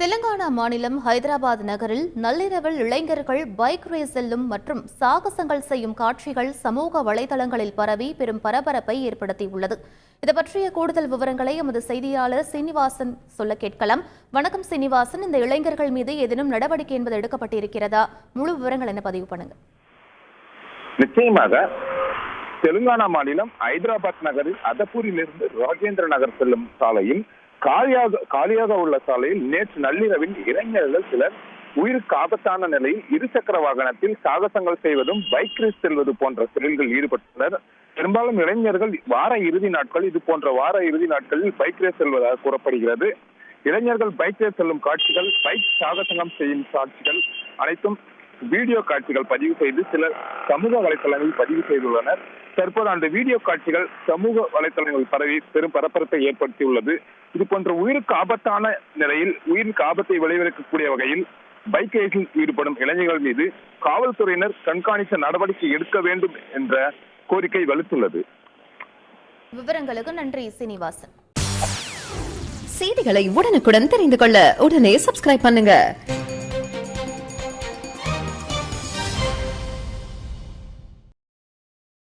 தெலுங்கானா மாநிலம் ஹைதராபாத் நகரில் நள்ளிரவில் இளைஞர்கள் பைக் ரேஸ் செல்லும் மற்றும் சாகசங்கள் செய்யும் காட்சிகள் சமூக வலைதளங்களில் பரவி பெரும் பரபரப்பை ஏற்படுத்தியுள்ளது. இது பற்றிய கூடுதல் விவரங்களை எமது செய்தியாளர் சீனிவாசன் சொல்ல கேட்கலாம். வணக்கம் சீனிவாசன். இந்த இளைஞர்கள் மீது ஏதேனும் நடவடிக்கை என்பது எடுக்கப்பட்டிருக்கிறதா? முழு விவரங்கள் என்ன பதிவு பண்ணுங்க. நிச்சயமாக தெலுங்கானா மாநிலம் ஹைதராபாத் நகரில் அதப்பூரிலிருந்து ராஜேந்திர நகர் செல்லும் சாலையில் காலியாக காலியாக உள்ள சாலையில் நேற்று நள்ளிரவில் இளைஞர்கள் சிலர் உயிருக்கு ஆபத்தான நிலையில் இருசக்கர வாகனத்தில் சாகசங்கள் செய்வதும் பைக் ரேஸ் செல்வது போன்ற செயல்களில் ஈடுபட்டனர். பெரும்பாலும் இளைஞர்கள் வார இறுதி நாட்கள் இது போன்ற வார இறுதி நாட்களில் பைக் ரேஸ் செல்வதாக கூறப்படுகிறது. இளைஞர்கள் பைக் ரேஸ் செல்லும் காட்சிகள் பைக் சாகசங்கம் செய்யும் காட்சிகள் அனைத்தும் வீடியோ காட்சிகள் பதிவு செய்து சிலர் சமூக வலைதளங்களில் பதிவு செய்துள்ளனர். தற்போது அந்த வீடியோ காட்சிகள் சமூக வலைதளங்கள் பரவி பெரும் பரபரப்பை ஏற்படுத்தியுள்ளது. இது போன்ற உயிருக்கு ஆபத்தான நிலையில் உயிருக்கு ஆபத்தை விளைவிக்கக்கூடிய வகையில் பைக் ரேஸில் ஈடுபடும் இளைஞர்கள் மீது காவல்துறையினர் கண்காணிக்க நடவடிக்கை எடுக்க வேண்டும் என்ற கோரிக்கை வலுத்துள்ளது. விவரங்களுக்கு நன்றி சீனிவாசன். செய்திகளை உடனுக்குடன் தெரிந்து கொள்ள உடனே சப்ஸ்கிரைப் பண்ணுங்க.